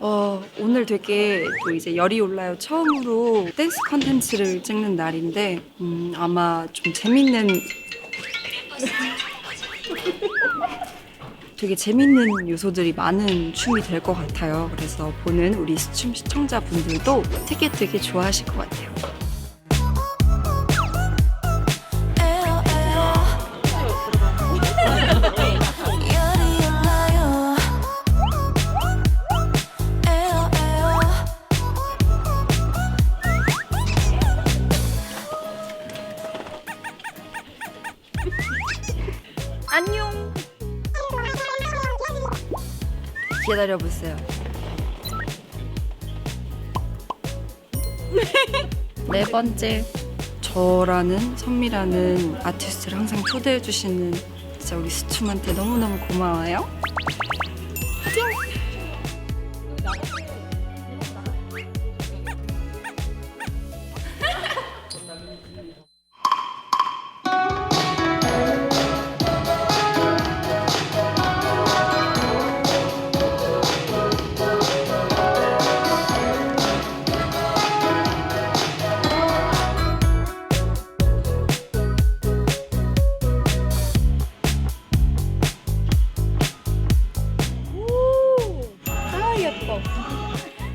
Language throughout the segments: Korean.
어, 오늘 되게 또 이제 열이 올라요. 처음으로 댄스 컨텐츠를 찍는 날인데, 음, 아마 좀 재밌는. 되게 재밌는 요소들이 많은 춤이 될 것 같아요. 그래서 보는 우리 춤 시청자분들도 되게 되게 좋아하실 것 같아요. 기다려보세요. 네 번째. 저라는 선미라는 아티스트를 항상 초대해주시는 진짜 우리 수춤한테 너무너무 고마워요. 아 예뻐.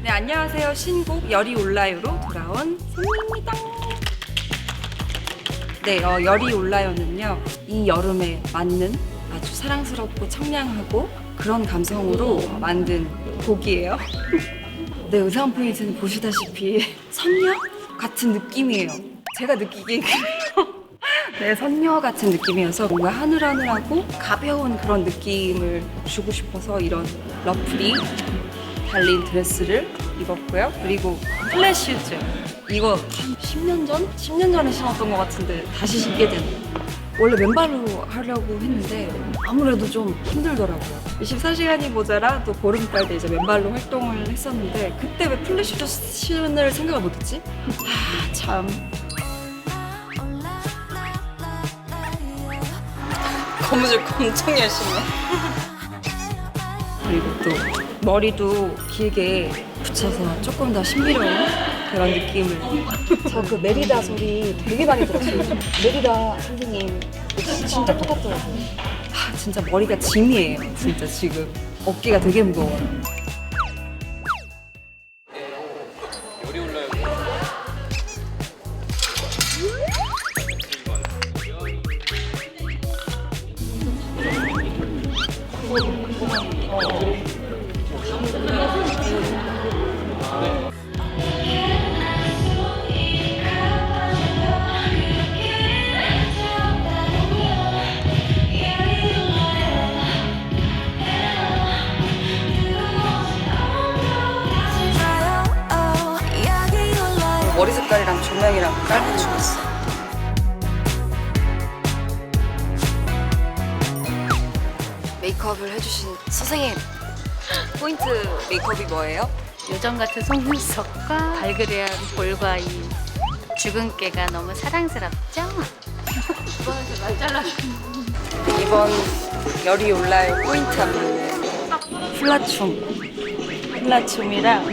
네 안녕하세요 신곡 열이 올라요로 돌아온 선미입니다. 네 어, 열이 올라요는요 이 여름에 맞는 아주 사랑스럽고 청량하고 그런 감성으로 만든 곡이에요. 네 의상 포인트는 보시다시피 선녀 같은 느낌이에요. 제가 느끼기에 그래요. 네, 선녀 같은 느낌이어서 뭔가 하늘하늘하고 가벼운 그런 느낌을 주고 싶어서 이런 러플이 달린 드레스를 입었고요. 그리고 플랫 슈즈. 이거 한 10년 전? 10년 전에 신었던 것 같은데 다시 신게 되네요. 원래 맨발로 하려고 했는데 아무래도 좀 힘들더라고요. 24시간이 모자라 또 보름달 때 이제 맨발로 활동을 했었는데 그때 왜 플랫 슈즈 신을 생각을 못했지? 아, 참. 고무줄 엄청 열심히 해. 그리고 또 머리도 길게 붙여서 조금 더 신비로운 그런 느낌을. 저 그 메리다 소리 되게 많이 들었어요. 메리다 선생님 진짜 똑같더라고요. 아, 진짜 머리가 짐이에요. 진짜 지금 어깨가 되게 무거워요. 가요 메이크업을 해주신 선생님 포인트 메이크업이 뭐예요? 요정 같은 속눈썹과 발그레한 볼과 이 주근깨가 너무 사랑스럽죠? 이번에서 날 잘라줘. 이번 열이 올라요 포인트 하면은 플라춤 플라춤이랑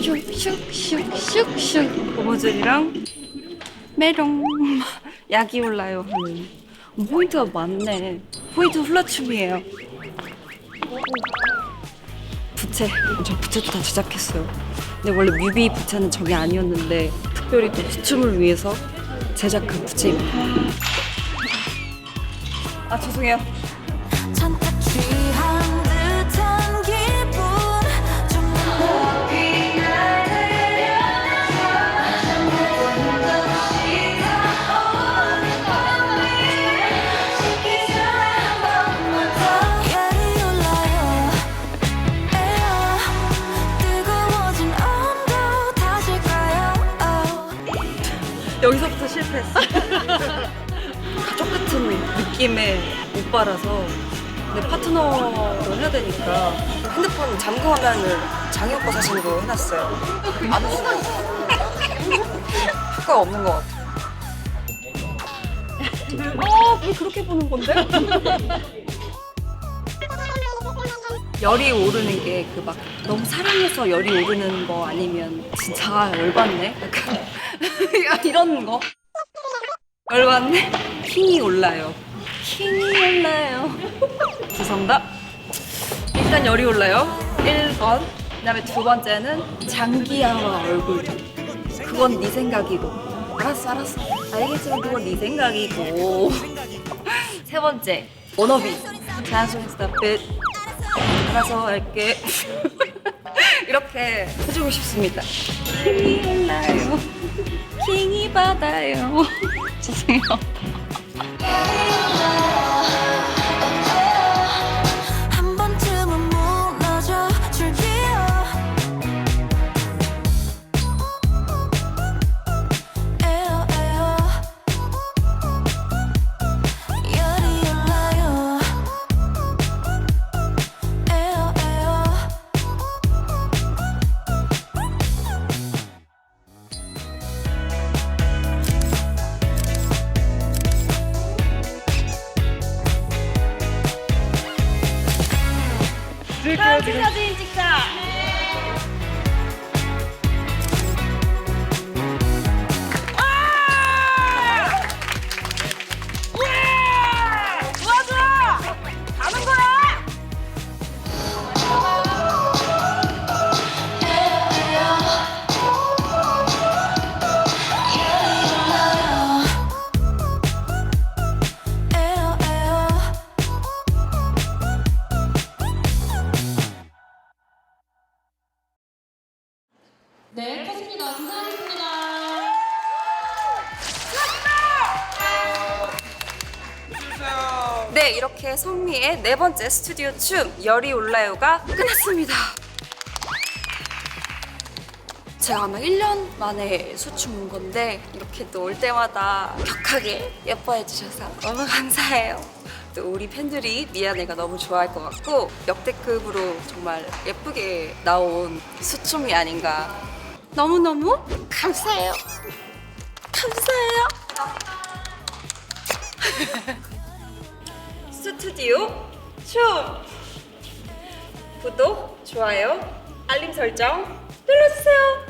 슉슉슉슉슉 고무줄이랑 메롱. 약이 올라요 하는 포인트가 많네. 포인트 플라춤이에요. 부채. 저 부채도 다 제작했어요. 근데 원래 뮤비 부채는 저게 아니었는데 특별히 또 수춤을 위해서 제작한 부채입니다. 아 죄송해요 여기서부터 실패했어. 가족 같은 느낌의 오빠라서 내 파트너를 해야 되니까 핸드폰 잠금 화면을 장희 오빠 사진으로 해놨어요. 안 했어. 효과가 없는 것 같아. 어, 왜 그렇게 보는 건데? 열이 오르는 게 그 막 너무 사랑해서 열이 오르는 거 아니면 진짜 열받네? 약간 이런 거. 열받네? 킹이 올라요. 킹이 올라요. 죄송합니다. 일단 열이 올라요. 1번. 그 다음에 두 번째는 장기하와 얼굴 그건 네 생각이고. 알았어 알았어. 알겠지만 그건 네 생각이고. 세 번째 워너비. 스타핏 알아서 할게 이렇게 해주고 싶습니다. 킹이 올라요. 킹이 받아요. 죄송해요 사진 사진 찍자. 좋아 네, 컷입니다. 감사하겠습니다. 네, 이렇게 성미의 네 번째 스튜디오 춤 열이 올라요가 끝났습니다. 제가 아마 1년 만에 수춤 온 건데 이렇게 또 올 때마다 격하게 예뻐해 주셔서 너무 감사해요. 또 우리 팬들이 미안해가 너무 좋아할 것 같고 역대급으로 정말 예쁘게 나온 수춤이 아닌가. 너무너무 감사해요. 감사해요. 스튜디오 춤 구독, 좋아요, 알림 설정 눌러주세요.